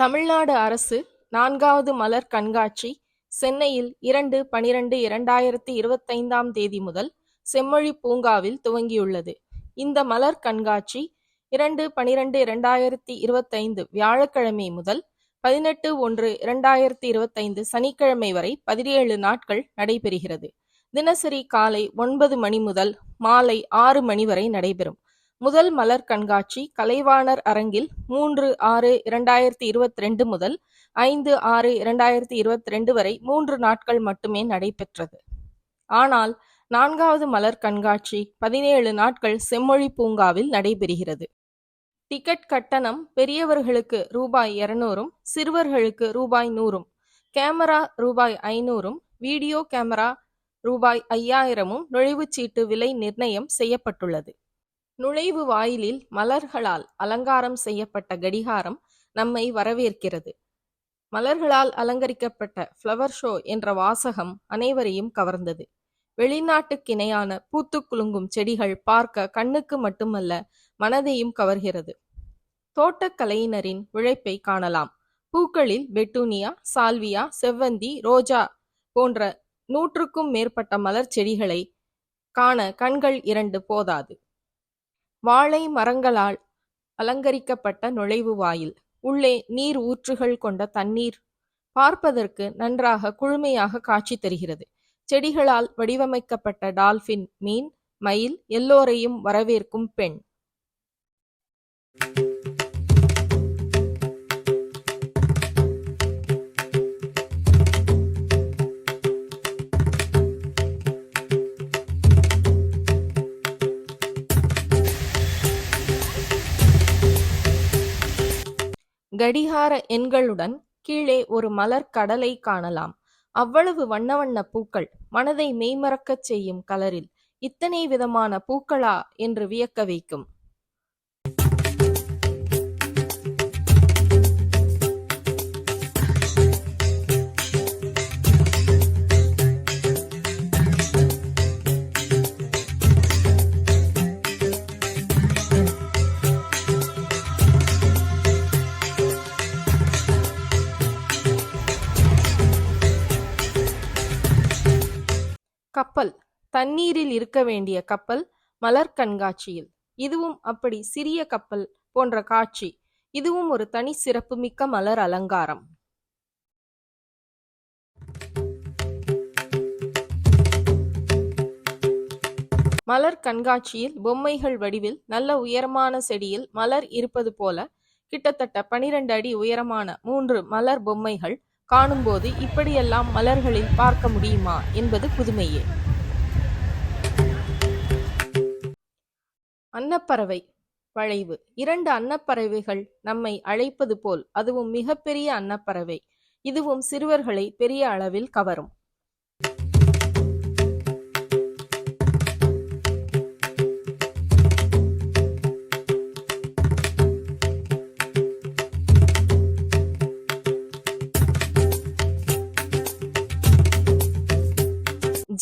தமிழ்நாடு அரசு நான்காவது மலர் கண்காட்சி சென்னையில் இரண்டு பனிரெண்டு இரண்டாயிரத்தி இருபத்தைந்தாம் தேதி முதல் செம்மொழி பூங்காவில் துவங்கியுள்ளது. இந்த மலர் கண்காட்சி இரண்டு பனிரெண்டு இரண்டாயிரத்தி இருபத்தைந்து வியாழக்கிழமை முதல் பதினெட்டு ஒன்று இரண்டாயிரத்தி இருபத்தைந்து சனிக்கிழமை வரை பதினேழு நாட்கள் நடைபெறுகிறது. தினசரி காலை ஒன்பது மணி முதல் மாலை ஆறு மணி வரை நடைபெறும். முதல் மலர் கண்காட்சி கலைவாணர் அரங்கில் மூன்று ஆறு இரண்டாயிரத்தி இருபத்தி ரெண்டு முதல் ஐந்து ஆறு இரண்டாயிரத்தி இருபத்தி ரெண்டு வரை மூன்று நாட்கள் மட்டுமே நடைபெற்றது. ஆனால் நான்காவது மலர் கண்காட்சி பதினேழு நாட்கள் செம்மொழி பூங்காவில் நடைபெறுகிறது. டிக்கெட் கட்டணம் பெரியவர்களுக்கு ரூபாய் இருநூறும் சிறுவர்களுக்கு ரூபாய் நூறும் கேமரா ரூபாய் ஐநூறும் வீடியோ கேமரா ரூபாய் ஐயாயிரமும் நுழைவுச்சீட்டு விலை நிர்ணயம் செய்யப்பட்டுள்ளது. நுழைவு வாயிலில் மலர்களால் அலங்காரம் செய்யப்பட்ட கடிகாரம் நம்மை வரவேற்கிறது. மலர்களால் அலங்கரிக்கப்பட்ட ஃப்ளவர் ஷோ என்ற வாசகம் அனைவரையும் கவர்ந்தது. வெளிநாட்டுக்கிணையான பூத்து குலுங்கும் செடிகள் பார்க்க கண்ணுக்கு மட்டுமல்ல மனதையும் கவர்கிறது. தோட்டக்கலையினரின் உழைப்பை காணலாம். பூக்களில் பெட்டூனியா சால்வியா செவ்வந்தி ரோஜா போன்ற நூற்றுக்கும் மேற்பட்ட மலர் செடிகளை காண கண்கள் இரண்டு போதாது. வாழை மரங்களால் அலங்கரிக்கப்பட்ட நுழைவு வாயில். உள்ளே நீர் ஊற்றுகள் கொண்ட தண்ணீர் பார்ப்பதற்கு நன்றாக குழுமையாக காட்சி தருகிறது. செடிகளால் வடிவமைக்கப்பட்ட டால்பின் மீன் மயில் எல்லோரையும் வரவேற்கும் பெண். கடிகார எண்களுடன் கீழே ஒரு மலர் கடலை காணலாம். அவ்வளவு வண்ண வண்ண பூக்கள் மனதை மெய்மறக்கச் செய்யும் கலரில் இத்தனை விதமான பூக்களா என்று வியக்க வைக்கும். தண்ணீரில் இருக்க வேண்டிய கப்பல் மலர் கண்காட்சியில். இதுவும் அப்படி சிறிய கப்பல் போன்ற காட்சி. இதுவும் ஒரு தனி சிறப்புமிக்க மலர் அலங்காரம். மலர் கண்காட்சியில் பொம்மைகள் வடிவில் நல்ல உயரமான செடியில் மலர் இருப்பது போல கிட்டத்தட்ட பனிரெண்டு அடி உயரமான மூன்று மலர் பொம்மைகள் காணும்போது இப்படியெல்லாம் மலர்களில் பார்க்க முடியுமா என்பது புதுமையே. அன்னப்பறவை வளைவு. இரண்டு அன்னப்பறவைகள் நம்மை அழைப்பது போல் அதுவும் மிகப்பெரிய அன்னப்பறவை. இதுவும் சிறுவர்களை பெரிய அளவில் கவரும்.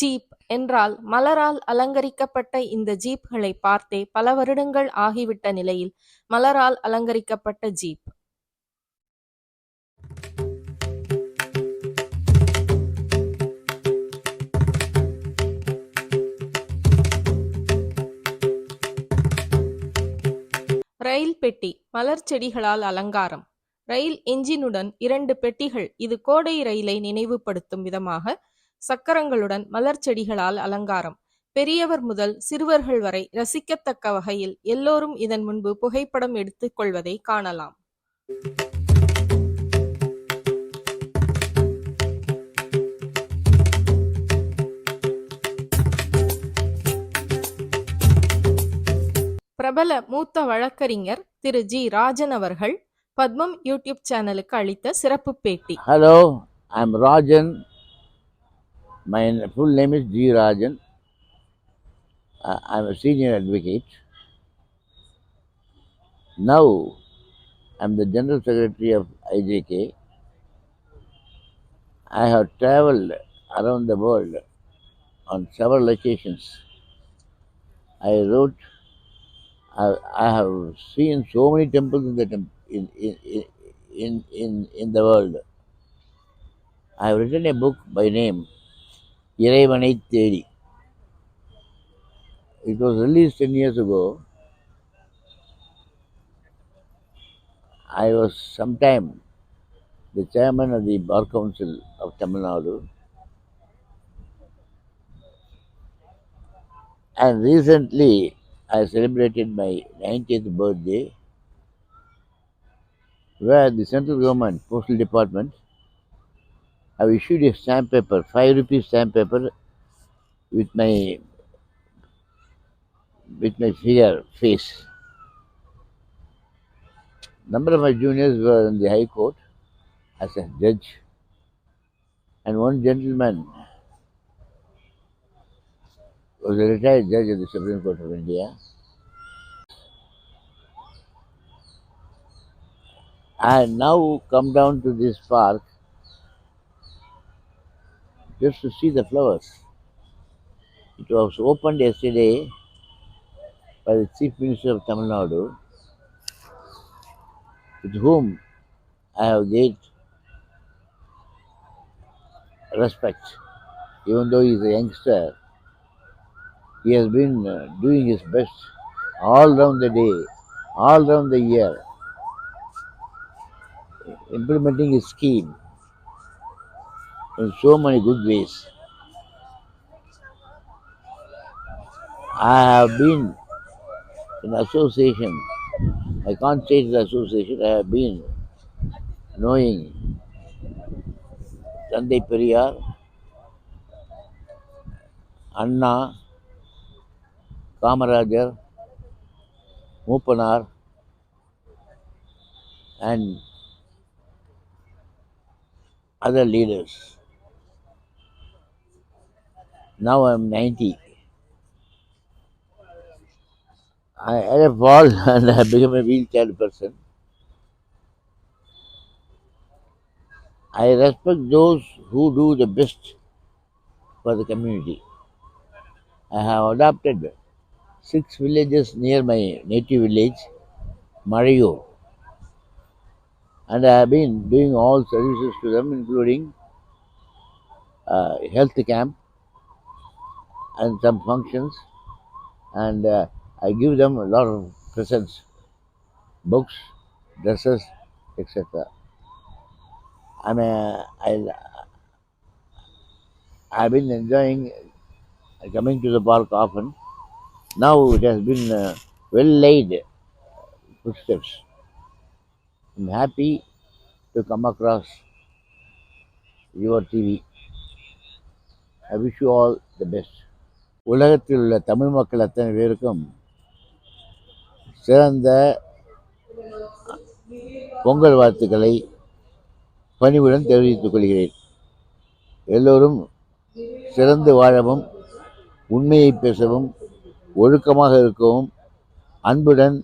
ஜீப் என்றால் மலரால் அலங்கரிக்கப்பட்ட இந்த ஜீப்களை பார்த்தே பல வருடங்கள் ஆகிவிட்ட நிலையில் மலரால் அலங்கரிக்கப்பட்ட ஜீப். ரயில் பெட்டி மலர் செடிகளால் அலங்காரம். ரயில் என்ஜினுடன் இரண்டு பெட்டிகள் இது கோடை ரயிலை நினைவுபடுத்தும் விதமாக சக்கரங்களுடன் மலர் செடிகளால் அலங்காரம். பெரியவர் முதல் சிறுவர்கள் வரை ரசிக்கத்தக்க வகையில் எல்லோரும் இதன் முன்பு புகைப்படம் எடுத்துக் கொள்வதை காணலாம். பிரபல மூத்த வழக்கறிஞர் திரு. ஜி. ராஜன் அவர்கள் பத்மம் யூடியூப் சேனலுக்கு அளித்த சிறப்பு பேட்டி. Hello I am Rajan My full name is G. Rajan. Uh, I'm a senior advocate. Now, I'm the General Secretary of IJK. I have traveled around the world on several occasions. I wrote, I, I have seen so many temples in the, tem- in, in, in, in, in, in the world. I have written a book by name இறைவனை தேடி. It was released 10 years ago. I was sometime the chairman of the Bar Council of Tamil Nadu. And recently, I celebrated my 90th birthday, where the central government, postal department, have issued a stamp paper, 5 rupees stamp paper with my with my figure face. Number of my juniors were in the High Court as a judge, and one gentleman was a retired judge of the Supreme Court of India. I now come down to this park just to see the flowers. It was opened yesterday by the Chief Minister of Tamil Nadu, with whom I have great respect. Even though he is a youngster, he has been uh, doing his best all round the day, all round the year, implementing his scheme in so many good ways. I have been in association, I can't say is association, I have been knowing Tandai Periyar, Anna, Kamarajar, Mupanar, and other leaders. Now I am 90. I had a fall and I have become a wheelchair person. I respect those who do the best for the community. I have adopted six villages near my native village, Mariyo, and I have been doing all services to them, including uh, health camp and some functions, and uh, I give them a lot of presents, books, dresses, etc. I mean, I, I've been enjoying coming to the park often. Now it has been uh, well laid footsteps. I'm happy to come across your TV. I wish you all the best. உலகத்தில் உள்ள தமிழ் மக்கள் அத்தனை பேருக்கும் சிறந்த பொங்கல் வாழ்த்துக்களை பணிவுடன் தெரிவித்துக் கொள்கிறேன். எல்லோரும் சிறந்து வாழவும் உண்மையை பேசவும் ஒழுக்கமாக இருக்கவும் அன்புடன்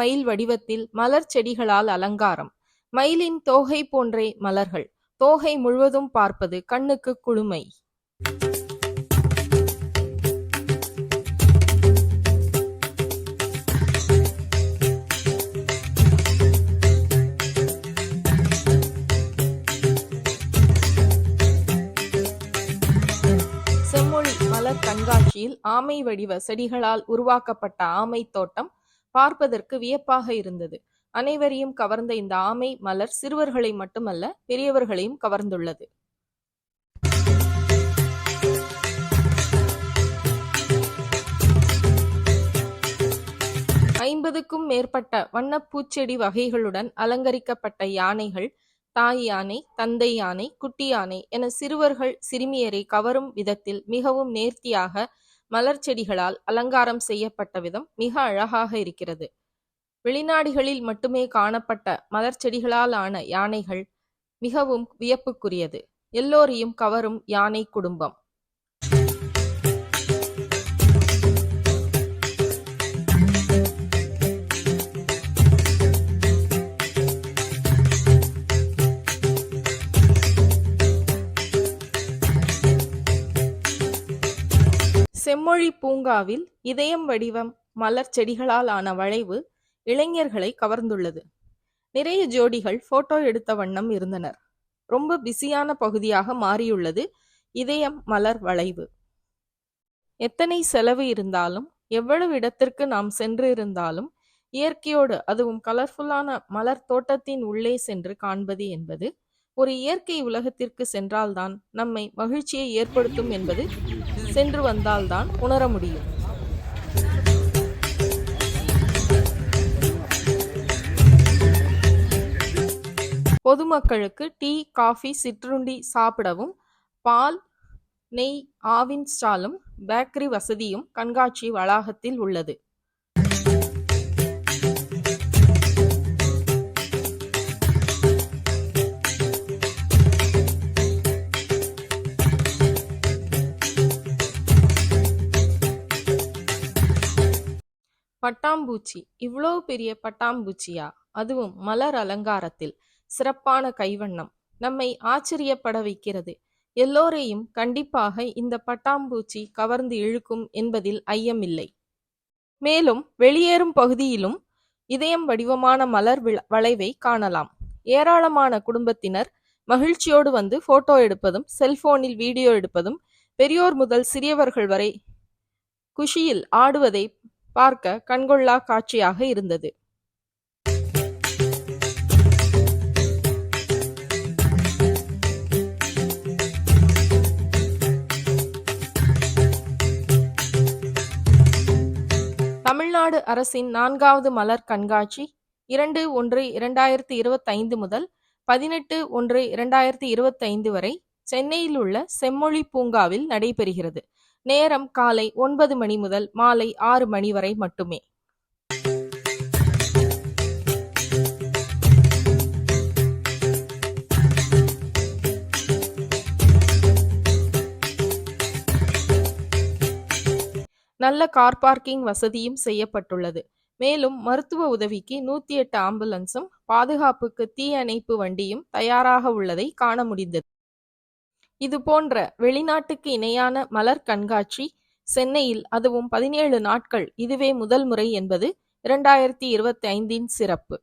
மயில் வடிவத்தில் மலர் செடிகளால் அலங்காரம். மயிலின் தோகை போன்றே மலர்கள். தோகை முழுவதும் பார்ப்பது கண்ணுக்கு குளுமை. காட்சியில் ஆமை வடிவ செடிகளால் உருவாக்கப்பட்ட ஆமை தோட்டம் பார்ப்பதற்கு வியப்பாக இருந்தது. அனைவரையும் கவர்ந்த இந்த ஆமை மலர் சிறுவர்களை மட்டுமல்ல பெரியவர்களையும் கவர்ந்துள்ளது. ஐம்பதுக்கும் மேற்பட்ட வண்ணப்பூச்செடி வகைகளுடன் அலங்கரிக்கப்பட்ட யானைகள் தாய் யானை தந்தை யானை குட்டி யானை என சிறுவர்கள் சிறுமியரை கவரும் விதத்தில் மிகவும் நேர்த்தியாக மலர் செடிகளால் அலங்காரம் செய்யப்பட்ட விதம் மிக அழகாக இருக்கிறது. வெளிநாடுகளில் மட்டுமே காணப்பட்ட மலர் செடிகளால் ஆன யானைகள் மிகவும் வியப்புக்குரியது. எல்லோரையும் கவரும் யானை குடும்பம். செம்மொழி பூங்காவில் இதயம் வடிவம் மலர் செடிகளால் ஆன வளைவு இளைஞர்களை கவர்ந்துள்ளது. நிறைய ஜோடிகள் போட்டோ எடுத்த வண்ணம் இருந்தனர். ரொம்ப பிஸியான பகுதியாக மாறியுள்ளது இதயம் மலர் வளைவு. எத்தனை செலவு இருந்தாலும் எவ்வளவு இடத்திற்கு நாம் சென்று இருந்தாலும் இயற்கையோடு அதுவும் கலர்ஃபுல்லான மலர் தோட்டத்தின் உள்ளே சென்று காண்பது என்பது ஒரு இயற்கை உலகத்திற்கு சென்றால்தான் நம்மை மகிழ்ச்சியை ஏற்படுத்தும் என்பது சென்று வந்தால்தான் உணர முடியும். பொதுமக்களுக்கு டீ காஃபி சிற்றுண்டி சாப்பிடவும் பால் நெய் ஆவின் ஸ்டாலும் பேக்கரி வசதியும் கண்காட்சி வளாகத்தில் உள்ளது. பட்டாம்பூச்சி. இவ்வளோ பெரிய பட்டாம்பூச்சியா? அதுவும் மலர் அலங்காரத்தில். சிறப்பான கைவண்ணம். நம்மை ஆச்சரியப்பட வைக்கிறது. எல்லோரையும் கண்டிப்பாக இந்த பட்டாம்பூச்சி கவர்ந்து இழுக்கும் என்பதில் ஐயமில்லை. மேலும் வெளியேறும் பகுதியிலும் இதயம் வடிவமான மலர் வளைவை காணலாம். ஏராளமான குடும்பத்தினர் மகிழ்ச்சியோடு வந்து போட்டோ எடுப்பதும் செல்போனில் வீடியோ எடுப்பதும் பெரியோர் முதல் சிறியவர்கள் வரை குஷியில் ஆடுவதை பார்க்க கண்கொள்ளா காட்சியாக இருந்தது. தமிழ்நாடு அரசின் நான்காவது மலர் கண்காட்சி இரண்டு ஒன்று இரண்டாயிரத்தி இருபத்தைந்து முதல் பதினெட்டு ஒன்று இரண்டாயிரத்தி இருபத்தைந்து வரை சென்னையில் உள்ள செம்மொழி பூங்காவில் நடைபெறுகிறது. நேரம் காலை ஒன்பது மணி முதல் மாலை ஆறு மணி வரை மட்டுமே. நல்ல கார் பார்க்கிங் வசதியும் செய்யப்பட்டுள்ளது. மேலும் மருத்துவ உதவிக்கு நூத்தி எட்டு ஆம்புலன்ஸும் பாதுகாப்புக்கு தீயணைப்பு வண்டியும் தயாராக உள்ளதை காண முடிந்தது. இது போன்ற வெளிநாட்டுக்கு இணையான மலர் கண்காட்சி சென்னையில் அதுவும் பதினேழு நாட்கள் இதுவே முதல் முறை என்பது இரண்டாயிரத்தி இருபத்தி ஐந்தின் சிறப்பு.